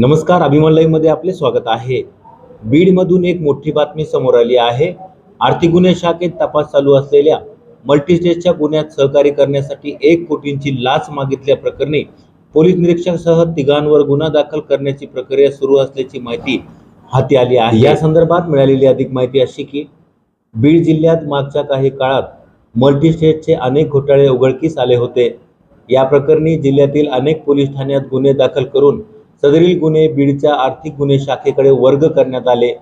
नमस्कार अभिमान आपले स्वागत आहे. बीडमधून एक मोठी बातमी समोर आली आहे. आर्थिक गुन्हे शाखेत तपास चालू असलेल्या मल्टीस्टेजच्या गुन्ह्यात सहकार्य करण्यासाठी एक कोटींची लाच मागितल्या प्रकरणी पोलीस निरीक्षकसह तिघांवर गुन्हा दाखल करण्याची प्रक्रिया सुरू असल्याची माहिती हाती आली आहे. या संदर्भात मिळालेली अधिक माहिती अशी की बीड जिल्ह्यात मागच्या काही काळात मल्टीस्टेजचे अनेक घोटाळे उघडकीस आले होते. या प्रकरणी जिल्ह्यातील अनेक पोलीस ठाण्यात गुन्हे दाखल करून सदरील गुन्हे बीडच्या आर्थिक गुन्हे शाखेकडे वर्ग करण्यात आले.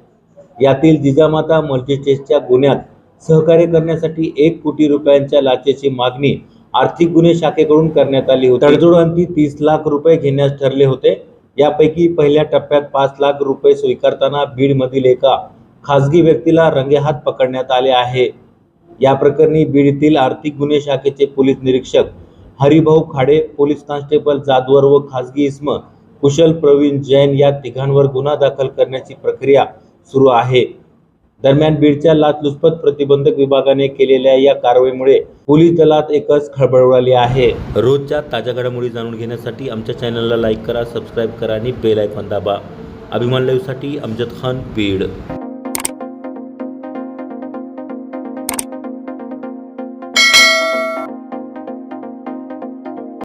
यातील जिजामाता मल्टीस्टेटच्या गुन्ह्यात सहकार्य करण्यासाठी एक कोटी रुपयांच्या लाचेची मागणी आर्थिक गुन्हे शाखेकडून करण्यात आली होती. तडजोडांती तीस लाख रुपये घेण्यास ठरले होते. यापैकी पहिल्या टप्प्यात पाच लाख रुपये स्वीकारताना बीडमधील एका खासगी व्यक्तीला रंगेहात पकडण्यात आले आहे. या प्रकरणी बीडतील आर्थिक गुन्हे शाखेचे पोलीस निरीक्षक हरिभाऊ खाडे पोलीस कॉन्स्टेबल जादवर व खासगी इस्म कुशल प्रवीण जैन या तिघांवर गुन्हा दाखल करण्याची प्रक्रिया सुरू आहे. दरम्यान बीडच्या लाचलुचपत प्रतिबंधक विभागाने केलेल्या या कारवाईमुळे पोलीस दलात एकच खळबळ उडाली आहे. रोजच्या ताज्या घडामोडी जाणून घेण्यासाठी आमच्या चॅनलला लाईक करा सबस्क्राईब करा आणि बेल आयकॉन दाबा. अभिमान लाईव्हसाठी अमजद खान बीड.